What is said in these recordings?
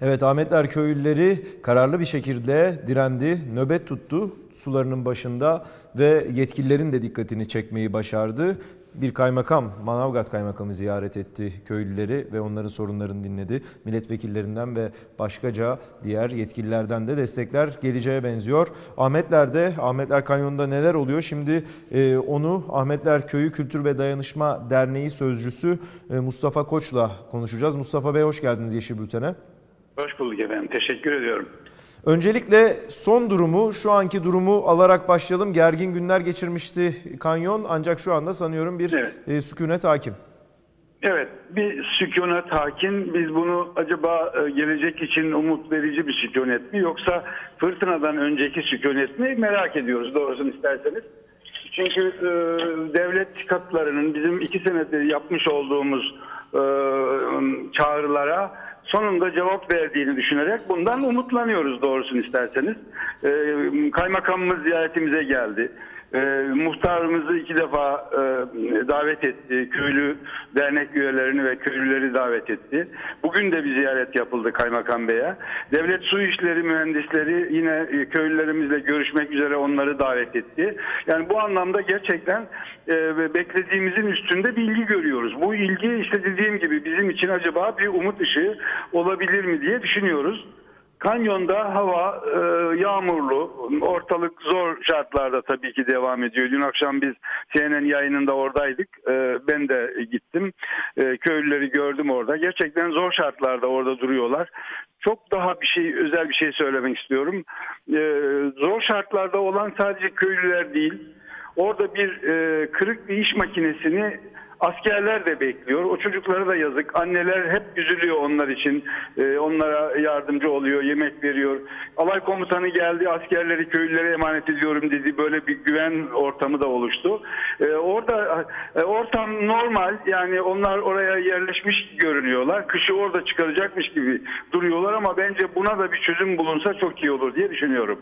Evet Ahmetler köylüleri kararlı bir şekilde direndi, nöbet tuttu sularının başında ve yetkililerin de dikkatini çekmeyi başardı. Bir kaymakam, Manavgat kaymakamı ziyaret etti köylüleri ve onların sorunlarını dinledi. Milletvekillerinden ve başkaca diğer yetkililerden de destekler geleceğe benziyor. Ahmetler'de, Ahmetler Kanyonu'nda neler oluyor? Şimdi e, onu Ahmetler Köyü Kültür ve Dayanışma Derneği Sözcüsü e, Mustafa Koç'la konuşacağız. Mustafa Bey hoş geldiniz Yeşil Bülten'e. Hoş bulduk efendim. Teşekkür ediyorum. Öncelikle son durumu, şu anki durumu alarak başlayalım. Gergin günler geçirmişti kanyon ancak şu anda sanıyorum bir Evet. e, sükunet hakim. Evet, bir sükunet hakim. Biz bunu acaba e, gelecek için umut verici bir sükunet mi yoksa fırtınadan önceki sükunet mi merak ediyoruz doğrusunu isterseniz. Çünkü e, devlet katlarının bizim iki senedir yapmış olduğumuz e, çağrılara sonunda cevap verdiğini düşünerek bundan umutlanıyoruz doğrusunu isterseniz. E, kaymakamımız ziyaretimize geldi. E, muhtarımızı iki defa e, davet etti. Köylü dernek üyelerini ve köylüleri davet etti. Bugün de bir ziyaret yapıldı Kaymakam Bey'e. Devlet Su İşleri mühendisleri yine e, köylülerimizle görüşmek üzere onları davet etti. Yani bu anlamda gerçekten e, beklediğimizin üstünde bir ilgi görüyoruz. Bu ilgi işte dediğim gibi bizim için acaba bir umut ışığı olabilir mi diye düşünüyoruz. Kanyonda hava e, yağmurlu, ortalık zor şartlarda tabii ki devam ediyor. Dün akşam biz CNN yayınında oradaydık. E, ben de gittim. E, köylüleri gördüm orada. Gerçekten zor şartlarda orada duruyorlar. Çok daha bir şey, özel bir şey söylemek istiyorum. E, zor şartlarda olan sadece köylüler değil. Orada bir e, kırık bir iş makinesini askerler de bekliyor. O çocuklara da yazık. Anneler hep üzülüyor onlar için. E, onlara yardımcı oluyor, yemek veriyor. Alay komutanı geldi, askerleri köylülere emanet ediyorum dedi. Böyle bir güven ortamı da oluştu. E, orada e, ortam normal. Yani onlar oraya yerleşmiş görünüyorlar. Kışı orada çıkaracakmış gibi duruyorlar ama bence buna da bir çözüm bulunsa çok iyi olur diye düşünüyorum.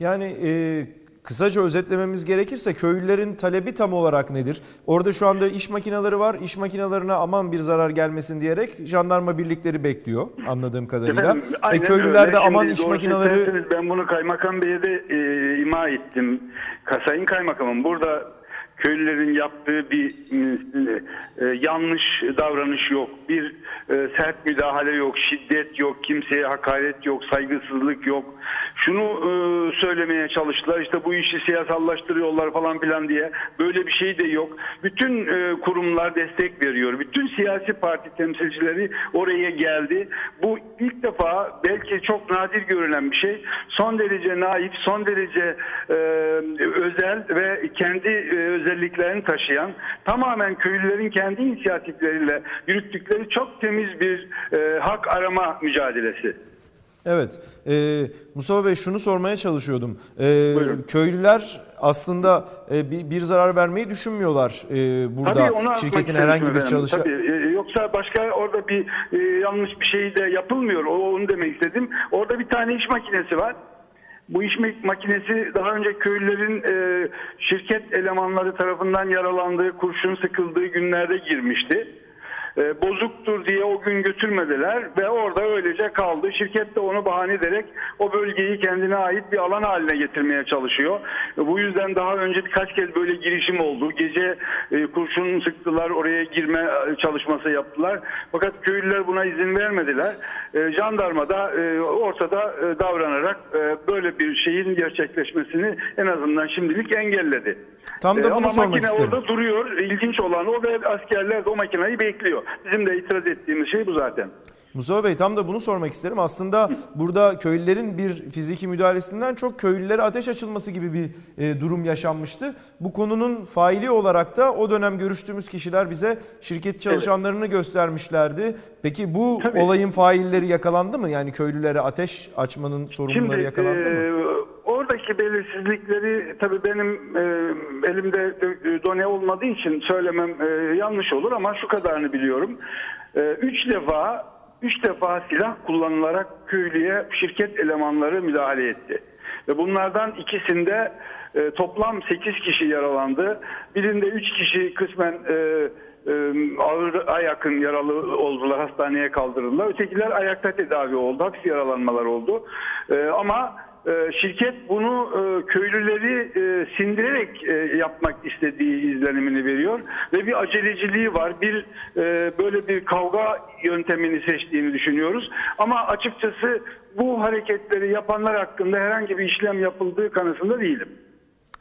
Yani e, kısaca özetlememiz gerekirse köylülerin talebi tam olarak nedir? Orada şu anda iş makineleri var. İş makinelerine aman bir zarar gelmesin diyerek jandarma birlikleri bekliyor anladığım kadarıyla. Efendim, E, köylüler öyle. de aman Şimdi iş makineleri Ben bunu kaymakam beye de e, ima ettim. Sayın kaymakamım burada köylülerin yaptığı bir e, yanlış davranış yok. Bir e, sert müdahale yok, şiddet yok, kimseye hakaret yok, saygısızlık yok. Şunu e, söylemeye çalıştılar işte bu işi siyasallaştırıyorlar falan filan diye. Böyle bir şey de yok. Bütün e, kurumlar destek veriyor. Bütün siyasi parti temsilcileri oraya geldi. Bu ilk defa belki çok nadir görülen bir şey. Son derece naif, son derece e, özel ve kendi e, özelliklerini taşıyan tamamen köylülerin kendi inisiyatifleriyle yürüttükleri çok temiz bir e, hak arama mücadelesi. Evet. E, Mustafa Bey şunu sormaya çalışıyordum. E, Buyurun. köylüler aslında e, bir, bir zarar vermeyi düşünmüyorlar e, burada. Tabii Şirketin herhangi bir çalışan... Tabii, e, yoksa başka orada bir e, yanlış bir şey de yapılmıyor. O, onu demek istedim. Orada bir tane iş makinesi var. Bu iş mak- makinesi daha önce köylülerin e, şirket elemanları tarafından yaralandığı, kurşun sıkıldığı günlerde girmişti. E, bozuktur diye o gün götürmediler ve orada öylece kaldı. Şirket de onu bahane ederek o bölgeyi kendine ait bir alan haline getirmeye çalışıyor. Bu yüzden daha önce birkaç kez böyle girişim oldu. Gece e, kurşun sıktılar, oraya girme e, çalışması yaptılar. Fakat köylüler buna izin vermediler. E, jandarma da ortada davranarak böyle bir şeyin gerçekleşmesini en azından şimdilik engelledi. Tam da E, bunu ama sormak makine isterim. orada duruyor. İlginç olan o ve askerler de o makineyi bekliyor. Bizim de itiraz ettiğimiz şey bu zaten. Mustafa Bey tam da bunu sormak isterim. Aslında burada köylülerin bir fiziki müdahalesinden çok köylülere ateş açılması gibi bir e, durum yaşanmıştı. Bu konunun faili olarak da o dönem görüştüğümüz kişiler bize şirket çalışanlarını göstermişlerdi. Peki bu Tabii. olayın failleri yakalandı mı? Yani köylülere ateş açmanın sorumluları Şimdi yakalandı mı? e, oradaki belirsizlikleri tabii benim e, elimde e, done olmadığı için söylemem e, yanlış olur ama şu kadarını biliyorum. E, üç defa üç defa silah kullanılarak köylüye şirket elemanları müdahale etti. Ve bunlardan ikisinde e, toplam 8 kişi yaralandı. Birinde 3 kişi kısmen e, e, ağır yakın yaralı oldular, hastaneye kaldırıldılar. Ötekiler ayakta tedavi oldu, hafif yaralanmalar oldu. E, ama şirket bunu e, köylüleri e, sindirerek e, yapmak istediği izlenimini veriyor ve bir aceleciliği var. Bir böyle bir kavga yöntemini seçtiğini düşünüyoruz. Ama açıkçası bu hareketleri yapanlar hakkında herhangi bir işlem yapıldığı kanısında değilim.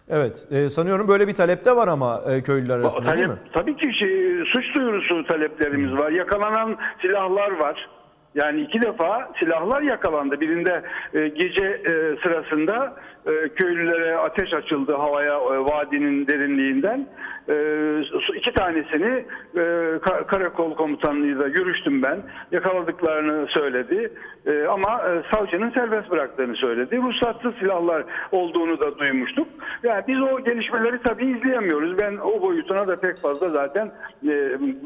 Evet, e, sanıyorum böyle bir talep de var ama e, köylüler arasında değil Talep, mi? tabii ki şey, suç duyurusu taleplerimiz var. Yakalanan silahlar var. Yani iki defa silahlar yakalandı. Birinde e, gece e, sırasında e, köylülere ateş açıldı havaya e, vadinin derinliğinden. E, iki tanesini e, ka- karakol komutanlığıyla görüştüm ben. Yakaladıklarını söyledi. E, ama e, savcının serbest bıraktığını söyledi. Ruhsatsız silahlar olduğunu da duymuştuk. Yani biz o gelişmeleri tabii izleyemiyoruz. Ben o boyutuna da pek fazla zaten e,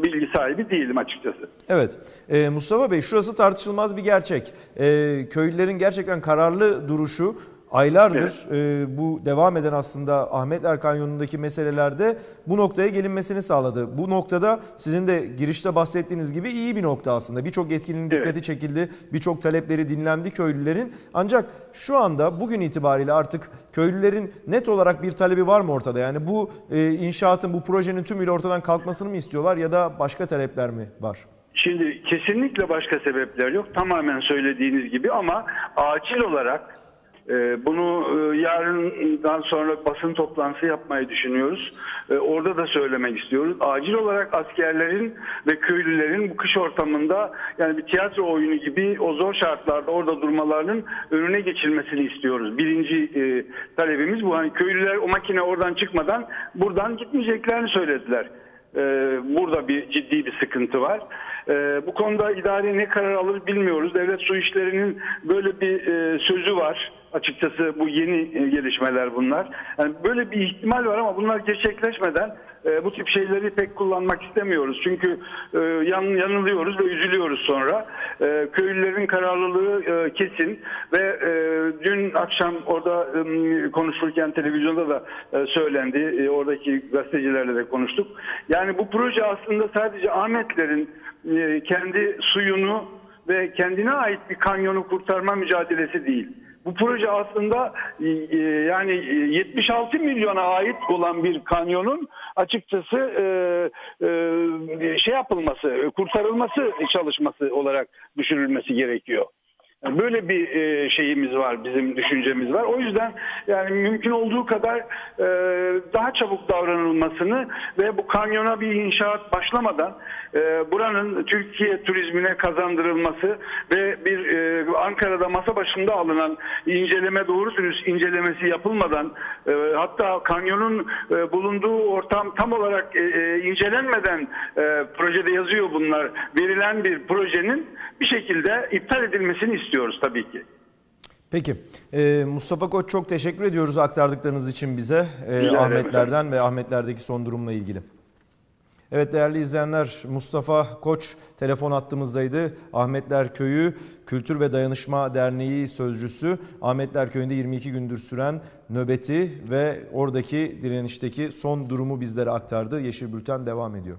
bilgi sahibi değilim açıkçası. Evet. E, Mustafa Bey şurası tartışılmaz bir gerçek. E, köylülerin gerçekten kararlı duruşu aylardır e, bu devam eden aslında Ahmet Erkan yolundaki meselelerde bu noktaya gelinmesini sağladı. Bu noktada sizin de girişte bahsettiğiniz gibi iyi bir nokta aslında. Birçok yetkilinin Evet. dikkati çekildi. Birçok talepleri dinlendi köylülerin. Ancak şu anda bugün itibariyle artık köylülerin net olarak bir talebi var mı ortada? Yani bu e, inşaatın, bu projenin tümüyle ortadan kalkmasını mı istiyorlar ya da başka talepler mi var? Şimdi kesinlikle başka sebepler yok. Tamamen söylediğiniz gibi ama acil olarak e, bunu e, yarından sonra basın toplantısı yapmayı düşünüyoruz. E, orada da söylemek istiyoruz. Acil olarak askerlerin ve köylülerin bu kış ortamında yani bir tiyatro oyunu gibi o zor şartlarda orada durmalarının önüne geçilmesini istiyoruz. Birinci talebimiz bu. Hani köylüler o makine oradan çıkmadan buradan gitmeyeceklerini söylediler. Ee, burada bir ciddi bir sıkıntı var. Ee, bu konuda idare ne karar alır bilmiyoruz. Devlet Su İşleri'nin böyle bir e, sözü var. Açıkçası bu yeni e, gelişmeler bunlar. Yani böyle bir ihtimal var ama bunlar gerçekleşmeden e, bu tip şeyleri pek kullanmak istemiyoruz. Çünkü e, yan, yanılıyoruz ve üzülüyoruz sonra. E, köylülerin kararlılığı e, kesin ve e, dün akşam orada e, konuşurken televizyonda da e, söylendi. E, oradaki gazetecilerle de konuştuk. Yani bu proje aslında sadece Ahmetlerin e, kendi suyunu ve kendine ait bir kanyonu kurtarma mücadelesi değil. Bu proje aslında e, e, yani e, 76 milyona ait olan bir kanyonun açıkçası e, e, şey yapılması, e, kurtarılması çalışması olarak düşünülmesi gerekiyor. Böyle bir e, şeyimiz var, bizim düşüncemiz var. O yüzden yani mümkün olduğu kadar e, daha çabuk davranılmasını ve bu kanyona bir inşaat başlamadan e, buranın Türkiye turizmine kazandırılması ve bir Ankara'da masa başında alınan inceleme doğru dürüst incelemesi yapılmadan hatta kanyonun bulunduğu ortam tam olarak incelenmeden projede yazıyor bunlar. Verilen bir projenin bir şekilde iptal edilmesini istiyoruz tabii ki. Peki. Ee, Mustafa Koç çok teşekkür ediyoruz aktardıklarınız için bize e, ederim Ahmetlerden ve Ahmetlerdeki son durumla ilgili. Evet değerli izleyenler Mustafa Koç telefon attığımızdaydı. Ahmetler Köyü Kültür ve Dayanışma Derneği sözcüsü Ahmetler Köyü'nde 22 gündür süren nöbeti ve oradaki direnişteki son durumu bizlere aktardı. Yeşil Bülten devam ediyor.